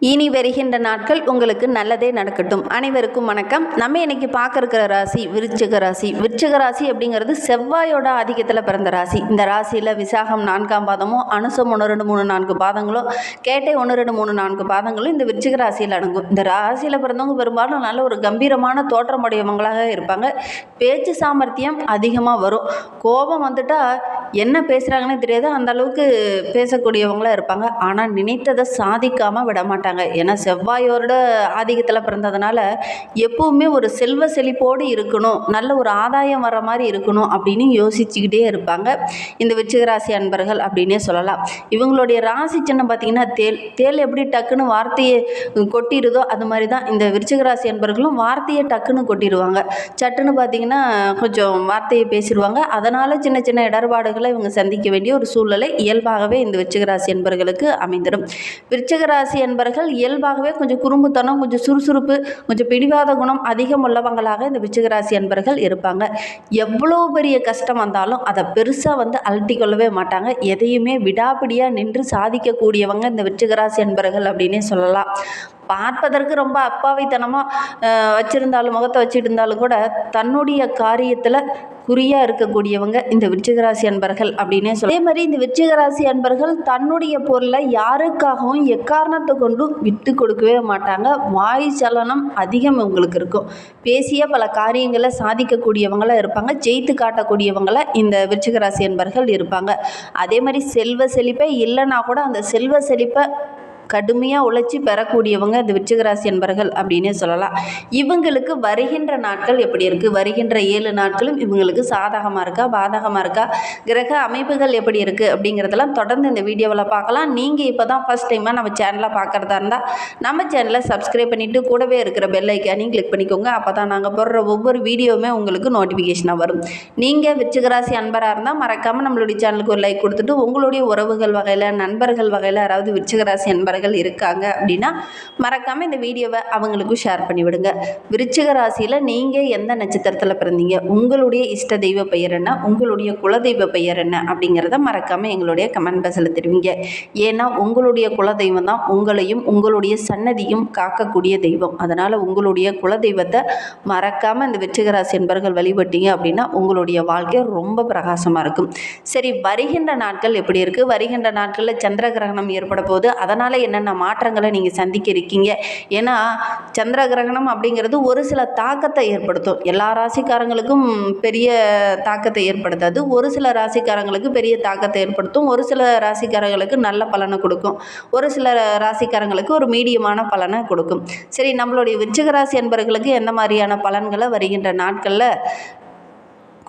இனி வருகின்ற நாட்கள் உங்களுக்கு நல்லதே நடக்கட்டும். அனைவருக்கும் வணக்கம். நம்ம இன்னைக்கு பார்க்க இருக்கிற ராசி விருச்சிக ராசி. விருச்சிக ராசி அப்படிங்கிறது செவ்வாயோட ஆதிக்கத்தில் பிறந்த ராசி. இந்த ராசியில் விசாகம் நான்காம் பாதமும் அனுசம் ஒன்று ரெண்டு மூணு நான்கு பாதங்களும் கேட்டை ஒன்று ரெண்டு மூணு நான்கு பாதங்களும் இந்த விருச்சிக ராசியில் அடங்கும். இந்த ராசியில் பிறந்தவங்க பெரும்பாலும் நல்ல ஒரு கம்பீரமான தோற்றமுடையவங்களாக இருப்பாங்க. பேச்சு சாமர்த்தியம் அதிகமாக வரும். கோபம் வந்துட்டால் என்ன பேசுகிறாங்கன்னு தெரியாது. அந்த அளவுக்கு பேசக்கூடியவங்களாக இருப்பாங்க. ஆனால் நினைத்ததை சாதிக்காமல் விட மாட்டாங்க. ஏன்னா செவ்வாயோட ஆதிக்கத்தில் பிறந்ததுனால எப்போவுமே ஒரு செல்வ செழிப்போடு இருக்கணும். நல்ல ஒரு ஆதாயம் வர மாதிரி இருக்கணும் அப்படின்னு யோசிச்சுக்கிட்டே இருப்பாங்க. இந்த விச்சிகராசி அன்பர்கள் அப்படின்னே சொல்லலாம். இவங்களுடைய ராசி சின்னம் பார்த்தீங்கன்னா தேல் தேல் எப்படி டக்குன்னு வார்த்தையை கொட்டிடுதோ அது மாதிரி தான் இந்த விருச்சிகராசி அன்பர்களும் வார்த்தையை டக்குன்னு கொட்டிடுவாங்க. சட்டுன்னு பார்த்தீங்கன்னா கொஞ்சம் வார்த்தையை பேசிடுவாங்க. அதனால் சின்ன சின்ன இடர்பாடுகள் இவங்க சந்திக்க வேண்டிய ஒரு சூழ்நிலை இயல்பாகவே இந்த விருச்சிகராசி என்பர்களுக்கு அமைந்திடும். விருச்சிகராசி என்பர்கள் இயல்பாகவே கொஞ்சம் குறும்புத்தனம் கொஞ்சம் சுறுசுறுப்பு கொஞ்சம் பிடிவாத குணம் அதிகம் உள்ளவங்களாக இந்த விருச்சிகராசி என்பர்கள் இருப்பாங்க. எவ்வளோ பெரிய கஷ்டம் வந்தாலும் அதை பெருசாக வந்து அலட்டிக்கொள்ளவே மாட்டாங்க. எதையுமே விடாபிடியாக நின்று சாதிக்கக்கூடியவங்க இந்த விருச்சிகராசி என்பர்கள் அப்படின்னே சொல்லலாம். பார்ப்பதற்கு ரொம்ப அப்பாவித்தனமாக வச்சுருந்தாலும் முகத்தை வச்சுட்டு இருந்தாலும் கூட தன்னுடைய காரியத்தில் குறியாக இருக்கக்கூடியவங்க இந்த விருச்சிகராசி அன்பர்கள் அப்படின்னே சொல்ல அதே மாதிரி இந்த விருச்சிகராசி அன்பர்கள் தன்னுடைய பொருளை யாருக்காகவும் எக்காரணத்தை கொண்டும் விட்டு கொடுக்கவே மாட்டாங்க. வாய் சலனம் அதிகம் இவங்களுக்கு இருக்கும். பேசிய பல காரியங்களை சாதிக்கக்கூடியவங்களாக இருப்பாங்க. ஜெயித்து காட்டக்கூடியவங்கள இந்த விருச்சிகராசி அன்பர்கள் இருப்பாங்க. அதே மாதிரி செல்வ செழிப்பை இல்லைன்னா கூட அந்த செல்வ செழிப்பை கடுமையாக உழைச்சி பெறக்கூடியவங்க இந்த விருச்சிகராசி என்பர்கள் அப்படின்னே சொல்லலாம். இவங்களுக்கு வருகின்ற நாட்கள் எப்படி இருக்குது வருகின்ற ஏழு நாட்களும் இவங்களுக்கு சாதகமாக இருக்கா? பாதகமாக இருக்கா? கிரக அமைப்புகள் எப்படி இருக்குது அப்படிங்கிறதெல்லாம் தொடர்ந்து இந்த வீடியோவில் பார்க்கலாம். நீங்கள் இப்போ தான் ஃபஸ்ட் டைமாக நம்ம சேனலை பார்க்குறதா இருந்தால் நம்ம சேனலை சப்ஸ்கிரைப் பண்ணிவிட்டு கூடவே இருக்கிற பெல் ஐக்கானையும் கிளிக் பண்ணிக்கோங்க. அப்போ தான் நாங்கள் போடுற ஒவ்வொரு வீடியோவுமே உங்களுக்கு நோட்டிஃபிகேஷனாக வரும். நீங்கள் விருச்சிகராசி அன்பராக இருந்தால் மறக்காமல் நம்மளுடைய சேனலுக்கு ஒரு லைக் கொடுத்துட்டு உங்களுடைய உறவுகள் வகையில் நண்பர்கள் வகையில் யாராவது விருச்சிகராசி அன்பர்கள் இருக்காங்க அப்படின்னா மறக்காமல் இந்த வீடியோவை அவங்களுக்கும் ஷேர் பண்ணிவிடுங்க. விருச்சிக ராசியில் நீங்கள் எந்த நட்சத்திரத்தில் பிறந்தீங்க? உங்களுடைய இஷ்ட தெய்வ பெயர் என்ன? உங்களுடைய குலதெய்வ பெயர் என்ன? அப்படிங்கிறத மறக்காமல் எங்களுடைய கமெண்ட் பாக்ஸில் தெரிவிங்க. ஏன்னா உங்களுடைய குலதெய்வம் தான் உங்களையும் உங்களுடைய சன்னதியும் காக்கக்கூடிய தெய்வம். அதனால் உங்களுடைய குலதெய்வத்தை மறக்காமல் இந்த விருச்சிக ராசி என்பர்கள் வழிபட்டீங்க அப்படின்னா உங்களுடைய வாழ்க்கை ரொம்ப பிரகாசமாக இருக்கும். சரி வருகின்ற நாட்கள் எப்படி இருக்குது வருகின்ற நாட்களில் சந்திர கிரகணம் ஏற்பட போது அதனால் என்னென்ன மாற்றங்களை நீங்கள் சந்திக்க இருக்கீங்க? ஏன்னா சந்திர கிரகணம் அப்படிங்கிறது ஒரு சில தாக்கத்தை ஏற்படுத்தும். எல்லா ராசிக்காரங்களுக்கும் பெரிய தாக்கத்தை ஏற்படுத்தாது. ஒரு சில ராசிக்காரங்களுக்கு பெரிய தாக்கத்தை ஏற்படுத்தும். ஒரு சில ராசிக்காரங்களுக்கு நல்ல பலனை கொடுக்கும். ஒரு சில ராசிக்காரங்களுக்கு ஒரு மீடியமான பலனை கொடுக்கும். சரி நம்மளுடைய விருச்சிக ராசி என்பவர்களுக்கு எந்த மாதிரியான பலன்களை வருகின்ற நாட்களில்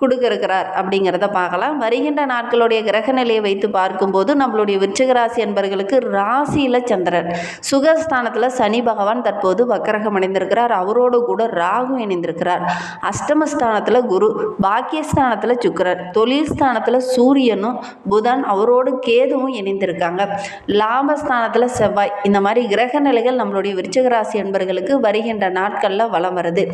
கொடுக்கிருக்கிறார் அப்படிங்கிறத பார்க்கலாம். வருகின்ற நாட்களுடைய கிரக நிலையை வைத்து பார்க்கும்போது நம்மளுடைய விருச்சகராசி என்பர்களுக்கு ராசியில் சந்திரன். சுகஸ்தானத்தில் சனி பகவான் தற்போது வக்கரகம் அடைந்திருக்கிறார் அவரோடு கூட ராகு இணைந்திருக்கிறார். அஷ்டமஸ்தானத்தில் குரு பாக்கியஸ்தானத்தில் சுக்கிரன் தொழில் ஸ்தானத்தில் சூரியனும் புதன் அவரோடு கேதுவும் இணைந்திருக்காங்க. லாபஸ்தானத்தில் செவ்வாய். இந்த மாதிரி கிரக நிலைகள் நம்மளுடைய விருச்சகராசி என்பர்களுக்கு வருகின்ற நாட்களில் வலம் வருது.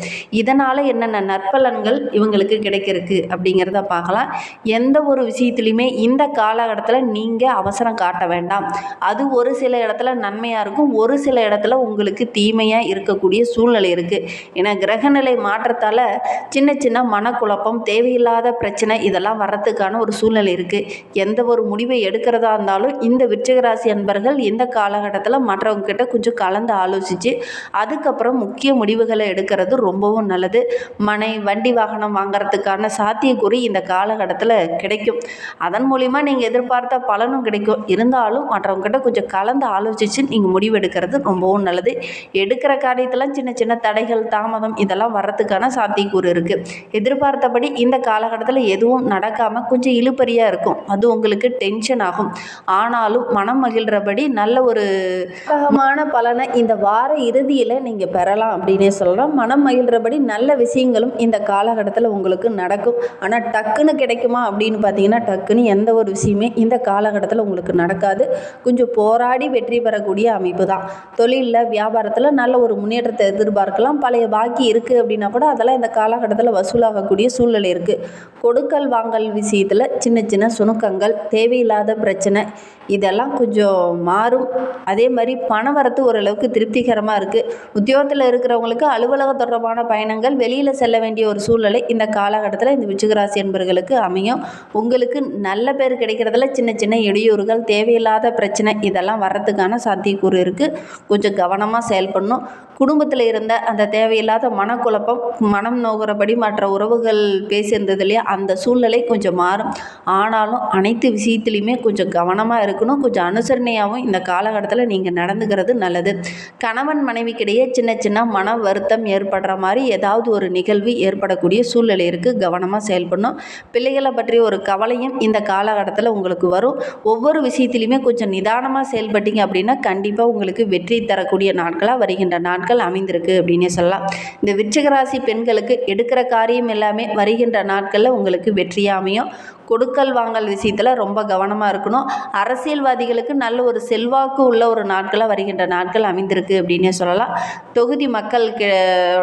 இதனால் என்னென்ன நற்பலன்கள் இவங்களுக்கு கிடைக்கிறதுக்கு? அப்படிங்கிறத பார்க்கலாம். எந்த ஒரு விஷயத்துலையுமே இந்த காலகட்டத்தில் நீங்கள் அவசரம் காட்ட வேண்டாம். அது ஒரு சில இடத்துல நன்மையாக இருக்கும். ஒரு சில இடத்துல உங்களுக்கு தீமையாக இருக்கக்கூடிய சூழ்நிலை இருக்குது ஏன்னா கிரகநிலை மாற்றத்தால் சின்ன சின்ன மனக்குழப்பம் தேவையில்லாத பிரச்சனை இதெல்லாம் வர்றதுக்கான ஒரு சூழ்நிலை இருக்குது எந்த ஒரு முடிவை எடுக்கிறதா இருந்தாலும் இந்த விருச்சகராசி அன்பர்கள் இந்த காலகட்டத்தில் மற்றவங்க கிட்ட கொஞ்சம் கலந்து ஆலோசித்து அதுக்கப்புறம் முக்கிய முடிவுகளை எடுக்கிறது ரொம்பவும் நல்லது. மனை வண்டி வாகனம் வாங்குறதுக்கான சாத்தியக்கூறு இந்த காலகட்டத்தில் கிடைக்கும். அதன் மூலிமா நீங்கள் எதிர்பார்த்த பலனும் கிடைக்கும். இருந்தாலும் மற்றவங்ககிட்ட கொஞ்சம் கலந்து ஆலோசித்து நீங்கள் முடிவெடுக்கிறது ரொம்பவும் நல்லது. எடுக்கிற காரியத்தெல்லாம் சின்ன சின்ன தடைகள் தாமதம் இதெல்லாம் வர்றதுக்கான சாத்தியக்கூறு இருக்குது எதிர்பார்த்தபடி இந்த காலகட்டத்தில் எதுவும் நடக்காமல் கொஞ்சம் இழுப்பறியாக இருக்கும். அது உங்களுக்கு டென்ஷன் ஆகும். ஆனாலும் மனம் மகிழ்கிறபடி நல்ல ஒரு சாதகமான பலனை இந்த வார இறுதியில் நீங்கள் பெறலாம் அப்படின்னே சொல்லலாம். மனம் மகிழ்கிறபடி நல்ல விஷயங்களும் இந்த காலகட்டத்தில் உங்களுக்கு நடக்கும். ஆனால் டக்குன்னு கிடைக்குமா அப்படின்னு பார்த்தீங்கன்னா டக்குன்னு எந்த ஒரு விஷயமே இந்த காலகட்டத்தில் உங்களுக்கு நடக்காது. கொஞ்சம் போராடி வெற்றி பெறக்கூடிய அமைப்பு தான். தொழிலில் வியாபாரத்தில் நல்ல ஒரு முன்னேற்றத்தை எதிர்பார்க்கலாம். பழைய பாக்கி இருக்குது அப்படின்னா கூட அதெல்லாம் இந்த காலகட்டத்தில் வசூலாகக்கூடிய சூழ்நிலை இருக்குது கொடுக்கல் வாங்கல் விஷயத்தில் சின்ன சின்ன சுணுக்கங்கள் தேவையில்லாத பிரச்சனை இதெல்லாம் கொஞ்சம் மாறும். அதே மாதிரி பண வரத்து ஓரளவுக்கு திருப்திகரமாக இருக்குது உத்தியோகத்தில் இருக்கிறவங்களுக்கு அலுவலக தொடர்பான பயணங்கள் வெளியில் செல்ல வேண்டிய ஒரு சூழ்நிலை இந்த காலகட்டத்தில் இந்த விஜயராசி என்பர்களுக்கு அமையும். உங்களுக்கு நல்ல பேர் கிடைக்கிறதுல சின்ன சின்ன இடையூறுகள் தேவையில்லாத பிரச்சனை இதெல்லாம் வர்றதுக்கான சாத்தியக்கூறு இருக்குது கொஞ்சம் கவனமாக செயல்படணும் குடும்பத்தில் இருந்த அந்த தேவையில்லாத மனக்குழப்பம் மனம் நோகிறபடி மற்ற உறவுகள் பேசியிருந்தது இல்லையா அந்த சூழ்நிலை கொஞ்சம் மாறும். ஆனாலும் அனைத்து விஷயத்துலையுமே கொஞ்சம் கவனமாக இருக்கணும். கொஞ்சம் அனுசரணையாகவும் இந்த காலகட்டத்தில் நீங்கள் நடந்துக்கிறது நல்லது. கணவன் மனைவிக்கிடையே சின்ன சின்ன மன வருத்தம் ஏற்படுற மாதிரி ஏதாவது ஒரு நிகழ்வு ஏற்படக்கூடிய சூழ்நிலை இருக்குது கவனம் கவனமாக செயல்படணும். பிள்ளைகளை பற்றி ஒரு கவலையும் இந்த காலகட்டத்தில் உங்களுக்கு வரும். ஒவ்வொரு விஷயத்திலையுமே கொஞ்சம் நிதானமாக செயல்பட்டீங்க அப்படின்னா கண்டிப்பாக உங்களுக்கு வெற்றி தரக்கூடிய நாட்களாக வருகின்ற நாட்கள் அமைந்திருக்கு அப்படின்னே சொல்லலாம். இந்த விருச்சிகராசி பெண்களுக்கு எடுக்கிற காரியம் எல்லாமே வருகின்ற நாட்களில் உங்களுக்கு வெற்றியாக அமையும். கொடுக்கல் வாங்கல் விஷயத்தில் ரொம்ப கவனமாக இருக்கணும். அரசியல்வாதிகளுக்கு நல்ல ஒரு செல்வாக்கு உள்ள ஒரு நாட்களாக வருகின்ற நாட்கள் அமைந்திருக்கு அப்படின்னே சொல்லலாம். தொகுதி மக்களுடைய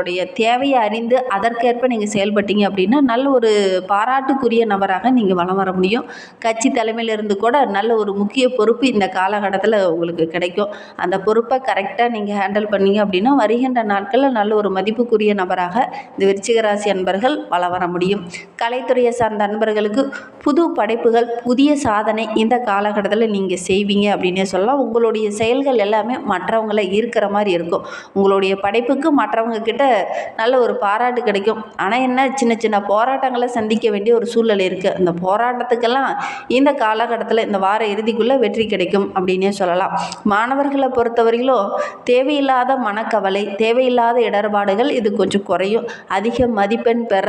உடைய தேவையை அறிந்து அதற்கேற்ப நீங்கள் செயல்பட்டீங்க அப்படின்னா நல்ல ஒரு பாராட்டுக்குரிய நபராக நீங்கள் வலம் வர முடியும். கட்சி தலைமையிலிருந்து கூட நல்ல ஒரு முக்கிய பொறுப்பு இந்த காலகட்டத்தில் உங்களுக்கு கிடைக்கும். அந்த பொறுப்பை கரெக்டாக நீங்கள் ஹேண்டில் பண்ணீங்க அப்படின்னா வருகின்ற நாட்களில் நல்ல ஒரு மதிப்புக்குரிய நபராக இந்த விருச்சிகராசி அன்பர்கள் வலம் வர முடியும். கலைத்துறையை சார்ந்த அன்பர்களுக்கு புது படைப்புகள் புதிய சாதனை இந்த காலகட்டத்தில் நீங்கள் செய்வீங்க அப்படின்னே சொல்லலாம். உங்களுடைய செயல்கள் எல்லாமே மற்றவங்கள இருக்கிற மாதிரி இருக்கும். உங்களுடைய படைப்புக்கு மற்றவங்க கிட்ட நல்ல ஒரு பாராட்டு கிடைக்கும். ஆனால் என்ன சின்ன சின்ன போராட்டங்களை சந்திக்க வேண்டிய ஒரு சூழ்நிலை இருக்குது அந்த போராட்டத்துக்கெல்லாம் இந்த காலகட்டத்தில் இந்த வார இறுதிக்குள்ளே வெற்றி கிடைக்கும் அப்படின்னே சொல்லலாம். மாணவர்களை பொறுத்தவரையிலும் தேவையில்லாத மனக்கவலை தேவையில்லாத இடர்பாடுகள் இது கொஞ்சம் குறையும். அதிக மதிப்பெண் பெற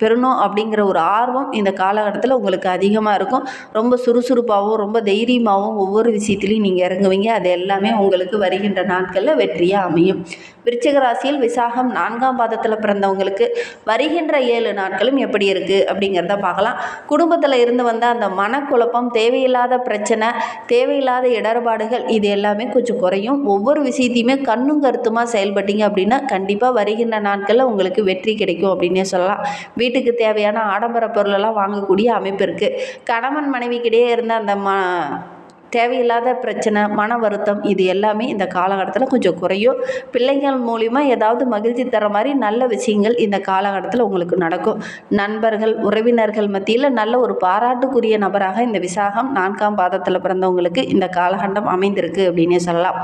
பெறணும் அப்படிங்கிற ஒரு ஆர்வம் இந்த காலகட்டத்தில் உங்களுக்கு அதிகமாக இருக்கும். ரொம்ப சுறுசுறுப்பாகவும் ரொம்ப தைரியமாகவும் ஒவ்வொரு விஷயத்துலையும் நீங்கள் இறங்குவீங்க. அது எல்லாமே உங்களுக்கு வருகின்ற நாட்களில் வெற்றியாக அமையும். விருச்சிக ராசியில் விசாகம் நான்காம் பாதத்தில் பிறந்தவங்களுக்கு வருகின்ற ஏழு நாட்களும் எப்படி இருக்குது அப்படிங்கிறத பார்க்கலாம். குடும்பத்தில் இருந்து வந்த அந்த மனக்குழப்பம் தேவையில்லாத பிரச்சனை தேவையில்லாத இடர்பாடுகள் இது எல்லாமே கொஞ்சம் குறையும். ஒவ்வொரு விஷயத்தையுமே கண்ணும் கருத்துமாக செயல்பட்டீங்க அப்படின்னா கண்டிப்பாக வருகின்ற நாட்களில் உங்களுக்கு வெற்றி கிடைக்கும் அப்படின்னே சொல்லலாம். வீட்டுக்கு தேவையான ஆடம்பர பொருளெல்லாம் வாங்கக்கூடிய அமைப்பு இருக்குது கணவன் மனைவிக்கிடையே இருந்த அந்த ம தேவையில்லாத பிரச்சனை மன வருத்தம் இது எல்லாமே இந்த காலகட்டத்தில் கொஞ்சம் குறையும். பிள்ளைகள் மூலிமா ஏதாவது மகிழ்ச்சி தர மாதிரி நல்ல விஷயங்கள் இந்த காலகட்டத்தில் உங்களுக்கு நடக்கும். நண்பர்கள் உறவினர்கள் மத்தியில் நல்ல ஒரு பாராட்டுக்குரிய நபராக இந்த விசாகம் நான்காம் பாதத்தில் பிறந்தவங்களுக்கு இந்த காலகண்டம் அமைந்திருக்கு அப்படின்னே சொல்லலாம்.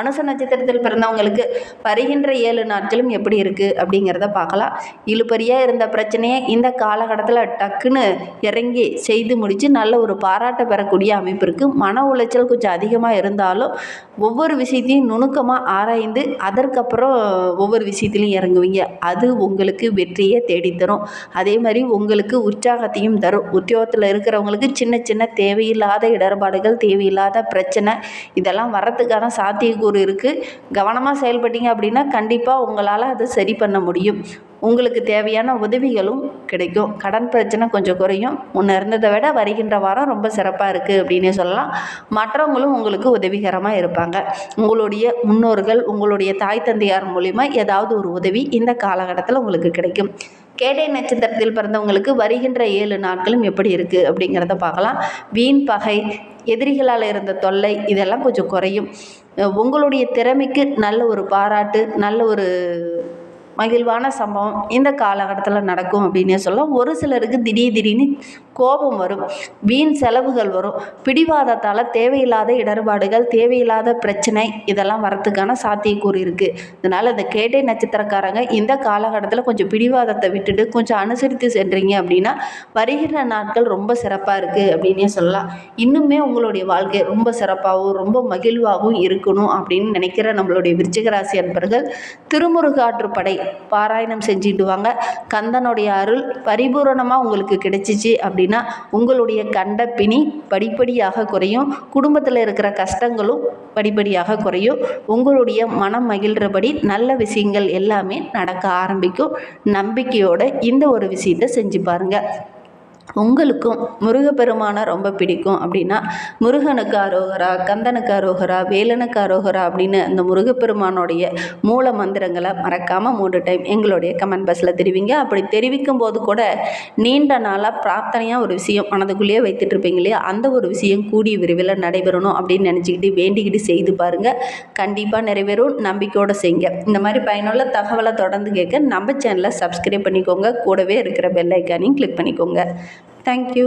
அனுச நட்சத்திரத்தில் பிறந்தவங்களுக்கு வருகின்ற ஏழு நாட்களும் எப்படி இருக்குது அப்படிங்கிறத பார்க்கலாம். இழுபறியாக இருந்த பிரச்சனையை இந்த காலகட்டத்தில் டக்குன்னு இறங்கி செய்து முடித்து நல்ல ஒரு பாராட்டை பெறக்கூடிய அமைப்பு இருக்குது மன உளைச்சல் கொஞ்சம் அதிகமாக இருந்தாலும் ஒவ்வொரு விஷயத்தையும் நுணுக்கமாக ஆராய்ந்து அதற்கப்புறம் ஒவ்வொரு விஷயத்துலையும் இறங்குவீங்க. அது உங்களுக்கு வெற்றியை தேடித்தரும். அதே மாதிரி உங்களுக்கு உற்சாகத்தையும் தரும். உத்தியோகத்தில் இருக்கிறவங்களுக்கு சின்ன சின்ன தேவையில்லாத இடர்பாடுகள் தேவையில்லாத பிரச்சனை இதெல்லாம் வர்றதுக்கான சாத்தியக்கூறு இருக்குது கவனமாக செயல்பட்டீங்க அப்படின்னா கண்டிப்பாக உங்களால் அதை சரி பண்ண முடியும். உங்களுக்கு தேவையான உதவிகளும் கிடைக்கும். கடன் பிரச்சனை கொஞ்சம் குறையும். முன்ன இருந்ததை விட வருகின்ற வாரம் ரொம்ப சிறப்பாக இருக்குது அப்படின்னே சொல்லலாம். மற்றவங்களும் உங்களுக்கு உதவிகரமாக இருப்பாங்க. உங்களுடைய முன்னோர்கள் உங்களுடைய தாய் தந்தையார் மூலிமா ஏதாவது ஒரு உதவி இந்த காலகட்டத்தில் உங்களுக்கு கிடைக்கும். கேடை நட்சத்திரத்தில் பிறந்தவங்களுக்கு வருகின்ற ஏழு நாட்களும் எப்படி இருக்குது அப்படிங்கிறத பார்க்கலாம். வீண் பகை எதிரிகளால் இருந்த தொல்லை இதெல்லாம் கொஞ்சம் குறையும். உங்களுடைய திறமைக்கு நல்ல ஒரு பாராட்டு நல்ல ஒரு மகிழ்வான சம்பவம் இந்த காலகட்டத்தில் நடக்கும் அப்படின்னே சொல்லலாம். ஒரு சிலருக்கு திடீர் திடீர்னு கோபம் வரும். வீண் செலவுகள் வரும். பிடிவாதத்தால் தேவையில்லாத இடர்பாடுகள் தேவையில்லாத பிரச்சனை இதெல்லாம் வரத்துக்கான சாத்தியக்கூறு இருக்குது இதனால் இந்த கேட்டை நட்சத்திரக்காரங்க இந்த காலகட்டத்தில் கொஞ்சம் பிடிவாதத்தை விட்டுட்டு கொஞ்சம் அனுசரித்து சென்றீங்க அப்படின்னா வருகிற நாட்கள் ரொம்ப சிறப்பாக இருக்குது அப்படின்னே சொல்லலாம். இன்னுமே உங்களுடைய வாழ்க்கை ரொம்ப சிறப்பாகவும் ரொம்ப மகிழ்வாகவும் இருக்கணும் அப்படின்னு நினைக்கிற நம்மளுடைய விருச்சிகராசி அன்பர்கள் திருமுருகாற்று திருமுருகாற்றுப்படை பாராயணம் செஞ்சுட்டு வாங்க. கந்தனுடைய அருள் பரிபூரணமாக உங்களுக்கு கிடைச்சிச்சு அப்படின்னு அப்படின்னா உங்களுடைய கண்ட பிணி படிப்படியாக குறையும். குடும்பத்தில் இருக்கிற கஷ்டங்களும் படிப்படியாக குறையும். உங்களுடைய மனம் மகிழ்கிறபடி நல்ல விஷயங்கள் எல்லாமே நடக்க ஆரம்பிக்கும். நம்பிக்கையோடு இந்த ஒரு விஷயத்தை செஞ்சு பாருங்கள் உங்களுக்கும் முருகப்பெருமானை ரொம்ப பிடிக்கும் அப்படின்னா முருகனுக்கு அரோகரா கந்தனுக்கு அரோகரா வேலனுக்கு அரோகரா அப்படின்னு அந்த முருகப்பெருமானுடைய மூல மந்திரங்களை மறக்காமல் மூன்று டைம் எங்களுடைய கமெண்ட் பாக்ஸில் தெரிவிங்க. அப்படி தெரிவிக்கும் போது கூட நீண்ட நாளாக பிரார்த்தனையாக ஒரு விஷயம் மனதுக்குள்ளேயே வைத்துட்டு இருப்பீங்க இல்லையா? அந்த ஒரு விஷயம் கூடிய விரைவில் நடைபெறணும் அப்படின்னு நினச்சிக்கிட்டு வேண்டிக்கிட்டு செய்து பாருங்கள் கண்டிப்பாக நிறைவேறும். நம்பிக்கையோடு செய்யுங்க. இந்த மாதிரி பயனுள்ள தகவலை தொடர்ந்து கேட்க நம்ம சேனலை சப்ஸ்கிரைப் பண்ணிக்கோங்க. கூடவே இருக்கிற பெல்லைக்கானையும் கிளிக் பண்ணிக்கோங்க. தேங்க்யூ